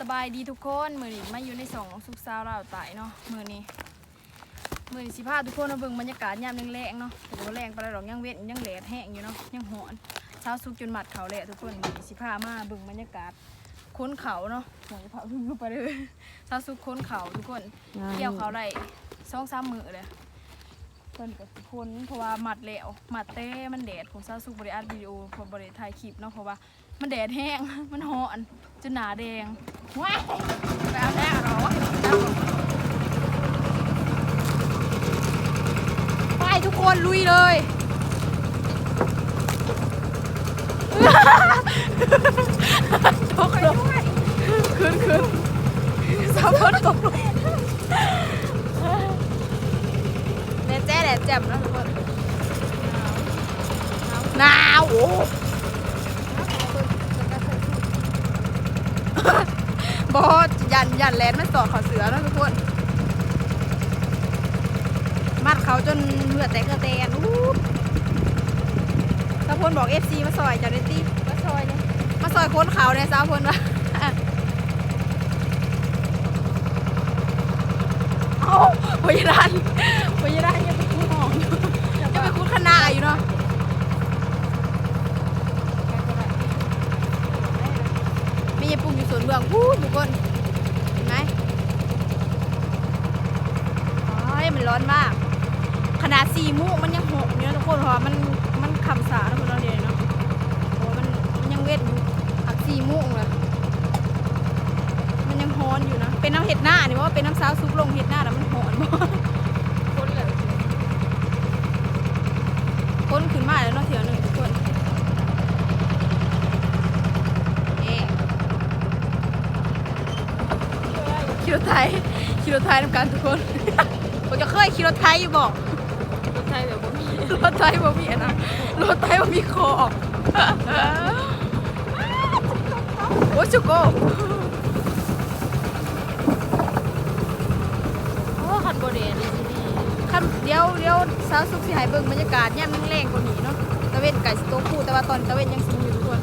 สบายดีทุกคนมือนี้มาอยู่ในสองสุกสาวเราวตายเนาะมือนี้มือนี้สิพาทุกคนมาเบิ่งบรรยากาศยามแรงๆเนาะแต่ว่าแรงไปแล้วดอกยังเว้นยังแหลดแห้งอยู่เนาะยังหอนเช้าสุกจนหมัดเขาแหละทุกคนมื้อนี้สิพามาเบิ่งบรรยากาศค้นเขาเนาะหัวจะเผาลงไปเลยเช้าสุกค้นเขาทุกคนเกี่ยวเขาได้สองสามมือเลยเพิ่นกับคนเพราะว่าหมัดแล้วหมัดเต้มันแดดของเช้าสุกบริอัดวิดีโอเพอบริถ่ายคลิปเนาะเพราะว่า มันแดดแห้ง มันหอนจนหนาแดงว้ายไปเอาแน่เหรอไปทุกคนลุยเลยตกลงขึ้นขึ้นสาวพนตกลงแดดแจ๊แดดแจ่มนะทุกคนหนาวโอ้ บอสยันยันแลนด์มันสอดเขอเสือเนาะทุกคน มัดเขาจนเหงื่อแตกเกลือแตนอู้สาวพลบอกเอฟซีมาซอยจากเดนตี้มาซอยเนี่ย มาซอยโค้นเขาเนี่ยสาวพลวะเอ้าพยาดานพยาดานยังไปคุ้นห้องอยู่ยังไปคุ้นขนาอยู่เนาะมียายปุ่งอยู่สวนเบืองพูดทุกคนเห็นไหมโอ้ยมันร้อนมาก ขนาดสี่มุมันยังหกอยู่นะทุกคนเพราะว่ามันมันคำสาทุกคน สี่โมุเลยมันยังฮ้อนอยู่นะ เป็นน้ำเห็ดหน้านี่ว่าเป็นน้ำซาวซุปลงเห็ดหน้าแล้วมันหอนบ่คนเลยคนขึ้นมาแล้วเนาะเถียวหนึ่งทุกคนเอ๊ะขี่รถไทยขี่รถไทยทำการทุกคนผมจะเคยขี่รถไทยอยู่บอกรถไทยแบบบ่มีรถไทยบ่มีอะนะรถไทยบ่มีคอออก โอ้ยชุกโกโอ้คันบ่เดนนี่สิดีคันเดี๋ยวเดี๋ยวสาวสุขสิใหายเบิ่งบรรยากาศย่ำแรงๆกว่านี้เนาะตะเวนไก่สโตคู่แต่ว่าตอนตะเวนยังสูงอยู่ทุกคน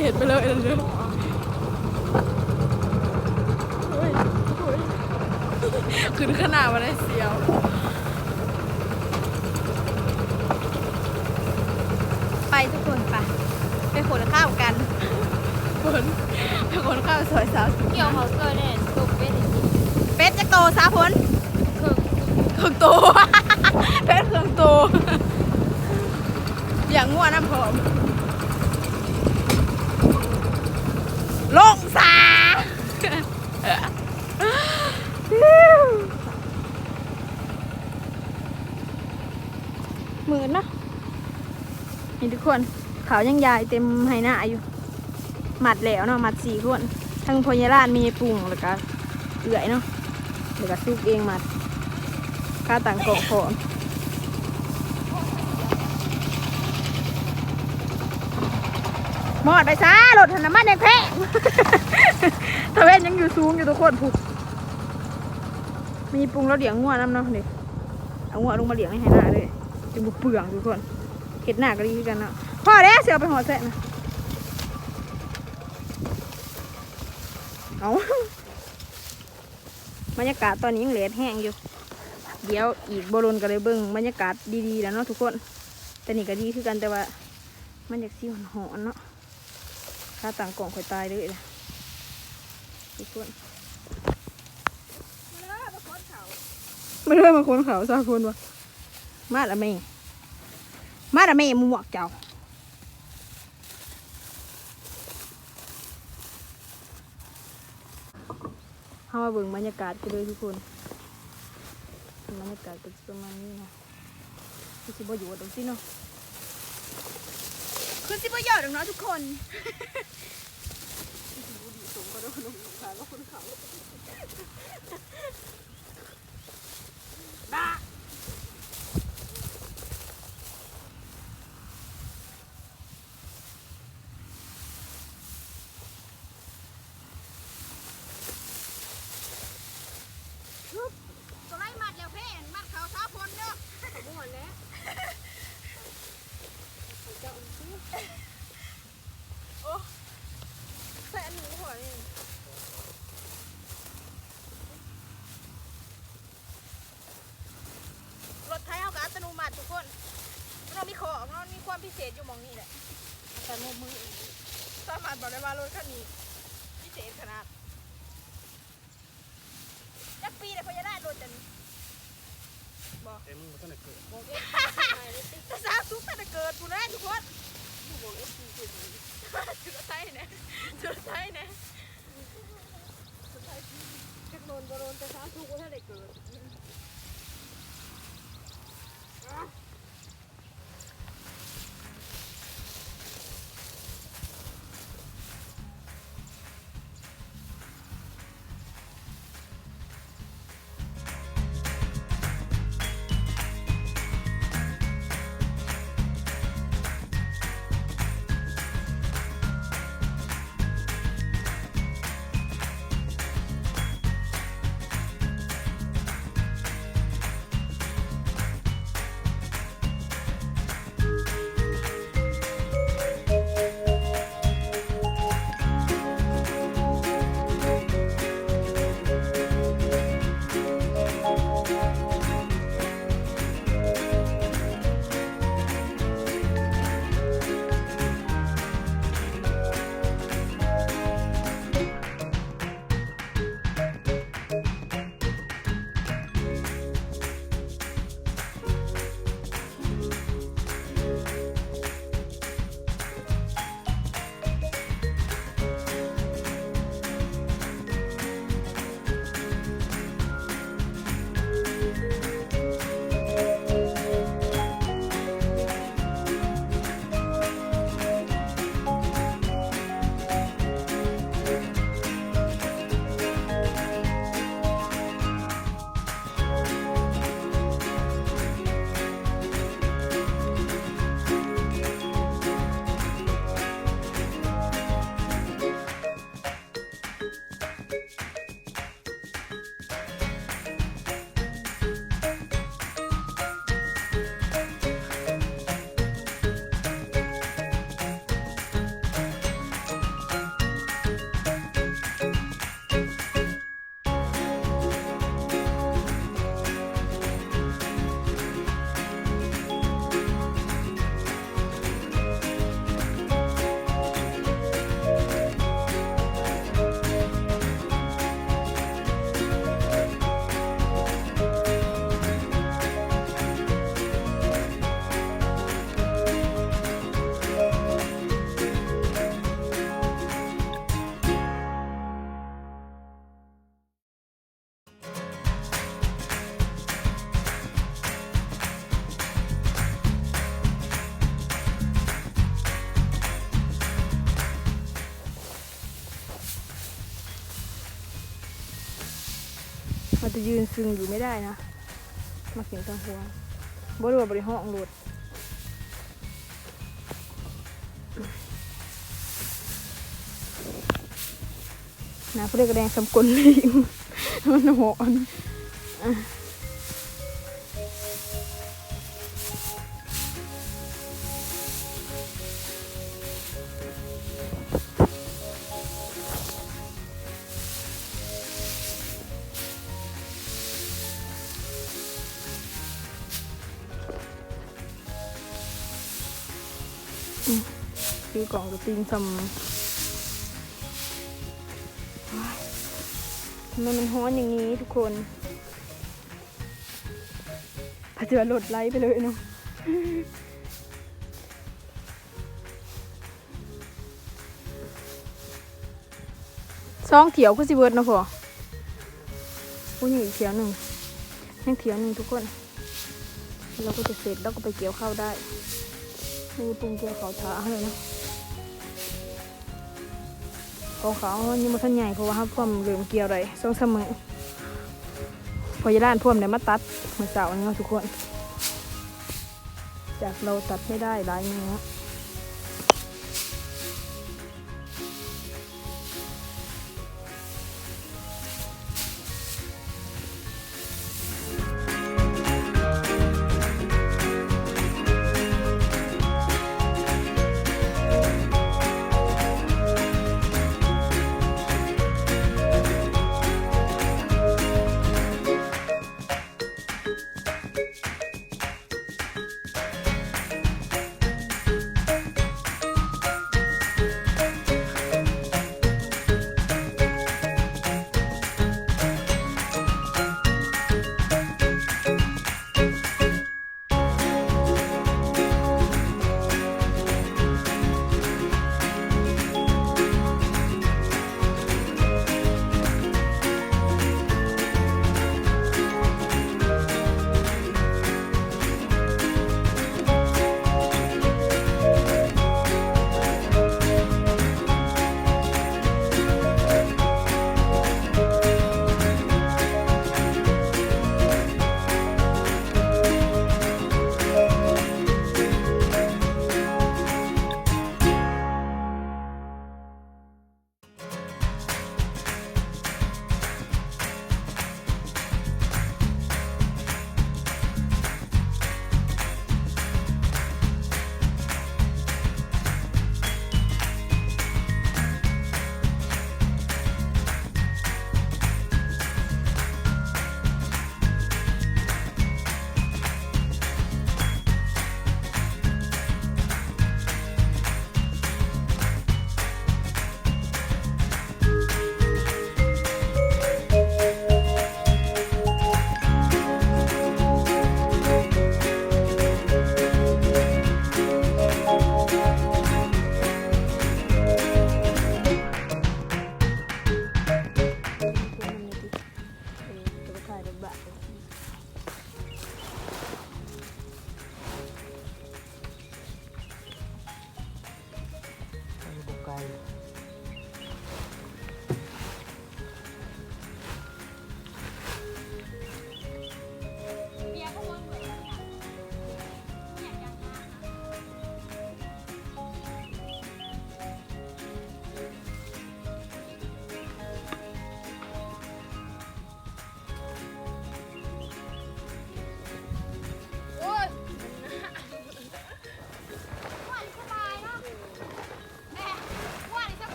เห็นไปเลยเร็วโอ้ยโอ้ยขึ้นขนาดมาได้เสียว ไปทุกคนไปไป ขนข้าวกันขนไปขนข้าวสวยสาวสุดเกี่ยวเขาเกินเนี่ยตกเป็นอีกทีเป็ดจะโตสาวพลครึ่งเครื่องโตเป็ดเครื่องโตอย่างง่วน้ำหอมลงสาหมื่นเนาะนี่ทุกคน เขายังยายเต็มไหหน้าอยู่หมัดแล้วเนาะหมัดสี่คนทั้งพญาลานมีปรุงแล้วก็เอื่อยเนาะแล้วก็ซุกเองหมัดข้าต่างกล่องพอนหมอดไปซะรถหันน้ำมันยังแพงตะเวนยังอยู่สูงอยู่ทุกคนผูกมีปรุงแล้วเลี้ยงงัวน้ำเนาะเด็กเอางัวลงมาเลี้ยงให้หน้าเลยจะบุเปลืองทุกคนเห็ดหน้าก็ดีกันเนาะ พ่อแล้วเสียไปหัวแสะนะเอาบรรยากาศตอนนี้ยังเหลือแห้งอยู่ เดี๋ยวอีกบรนก็เลยเบิ้งบรรยากาศดีๆแล้วเนาะทุกคน แต่นี่ก็ดีคือกันแต่ว่า มันอยากซีหอนหอนเนาะถ้าต่างกล่องคอยตายเลยนะทุกคนมาเริ่มมาคนเขาซาคนวะมาละแม่มาละแม่มูหมวกเจ้า เข้ามาเบิ่งบรรยากาศกันเลยทุกคนบรรยากาศเป็นประมาณนี้นะคือสิบอยู่ตรงที่เนาะคือสิบอยู่ตรงเนาะทุกคนบ้าตัวไล่มัดแล้วเพ่นมัดเขาเท้าพลเด้อ บ่หอนแล้ว โอ้ ความ พิเศษอยู่หมองนี้แหละแต่โมมือสามารถบอกได้ว่ารถคันนี้พิเศษขนาดจักปีเลยพอจะได้รถจันบอกเอ็มมันก็ไหนเกิดบอกเอ็กซ์ไทยเลยติ๊กจะสร้างซุปแต่เกิดกูได้ทุกคนบอกเอ็กซ์ทีสุดจุดไทยเนี่ยจุดไทยเนี่ยจักโดนบ่โดนแต่สามทุกคนถ้าได้เกิด มันจะยืนซึงอยู่ไม่ได้นะ มาเขียนตังหัวบริวบริห้องรถนะผู้เด็กระแดงสำกลลิงมันหอน อะคือกล่องกระติงทำว้ายทำไมมันฮ้อนอย่างนี้ทุกคนพาเจอรถไล่ไปเลยเนาะสองเถียวก็สิเบิร์ดนะพอผู้หญิงเถียวหนึ่งยังเถียวหนึ่งทุกคนเราก็จะเสร็จแล้วก็ไปเกี่ยวข้าวได้มีปรุงเกี่ยวข้าวท้าเลยเนาะ ขาเขาวๆนี่มันทันใหญ่เพราะว่าพ่วมเหลืองเกี่ยวอะไรสองเสมอพอยาด้านพ่วมเนี่ยมาตัดมาเสาร์นี่เนาะทุกคน จากเราตัดไม่ได้หลายเนื้อ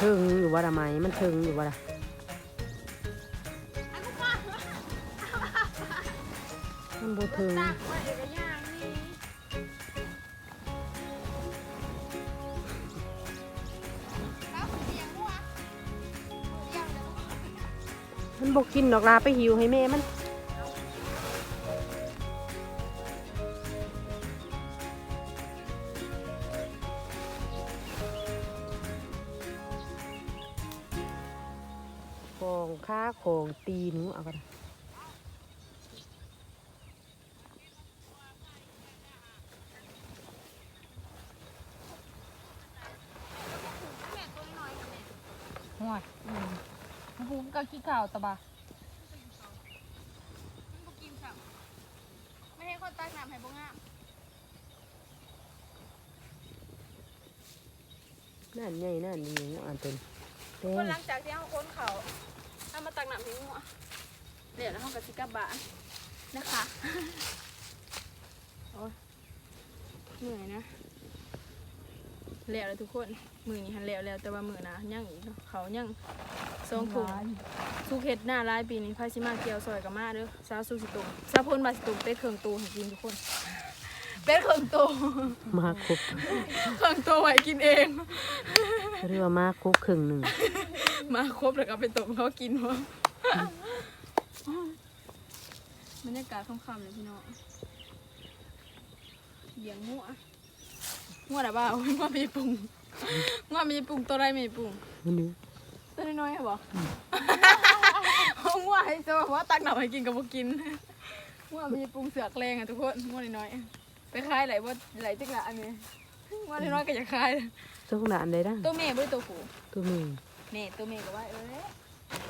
ถึงอยู่ว่าทำไมมันถึงอยู่วะล่ะมันบ่ถึงมันบกกินดอกลาไปหิวให้แม่มัน ของค้าของตีนูเอากันหัวอืมหูก็ขี้ข่าวตะบะไม่ให้คนตักน้ำให้บ่งามนั่นใหญ่นั่นนี่อ่านเป็นคนหลังจากที่เอาค้นเขา เอามาตักน้ำให้หัวเดี๋ยวแล้วเขาก็สิกลับบ้านนะคะโอ้ยเหนื่อยนะแล้วเลยทุกคนมือนี้หันแล้วแล้วแต่ว่ามือนะยังอีกเนาะเขายังทรงถุงสุกเห็ดหน้าร้ายปีนี้พาชิมาเกียวซอยกับมาเด้อซาซูสิตุมซาพนบาสิตุมเป็ดเครื่องตูให้กินทุกคนเป็ดเครื่องตูมาครบเครื่องตูไว้กินเองเรียกว่ามาครบครึ่งหนึ่ง มาครบแล้วก็ไปตบเขากินวะบรรยากาศค่ำๆเลยพี่น้องเลี้ยงงัวงัวหรือเปล่างัวมีปรุงงัวมีปรุงตัวไรมีปรุงมันนี่ตัวน้อยๆเหรอเอางัวให้โซ่เพราะว่าตักหนักให้กินกับพวกกินงัวมีปรุงเสือกแรงอะทุกคนงัวน้อยๆไปคายไหลว่าไหลจักละอันนี้งัวน้อยๆก็อย่าคายเจ้าของหลานได้ดังตัวแม่บ่ได้ตัวผู้ตัวแม่ แม่ตัวแม่ก็ว่าเออ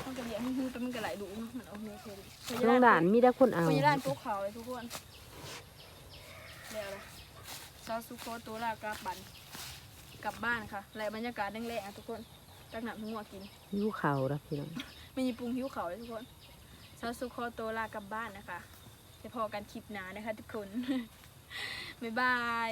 มันก็เลี้ยงหูแต่มันก็ไหลดุเนาะมันเอาเนื้อเทดิเจ้าของหลานมีแต่คนเอา พยาด้านภูเขาเลยทุกคนแล้วนะซาสุโคตัวลากลับบันกลับบ้านค่ะและบรรยากาศแรงๆอะทุกคนตักหนักหัวกินยูเขาแล้วพี่น้อง ไม่มีปรุงหิวเขาเลยทุกคนซาสุโคโตลากลับบ้านนะคะจะพอกันคลิปหนานะคะ ทุกคน บ๊ายบาย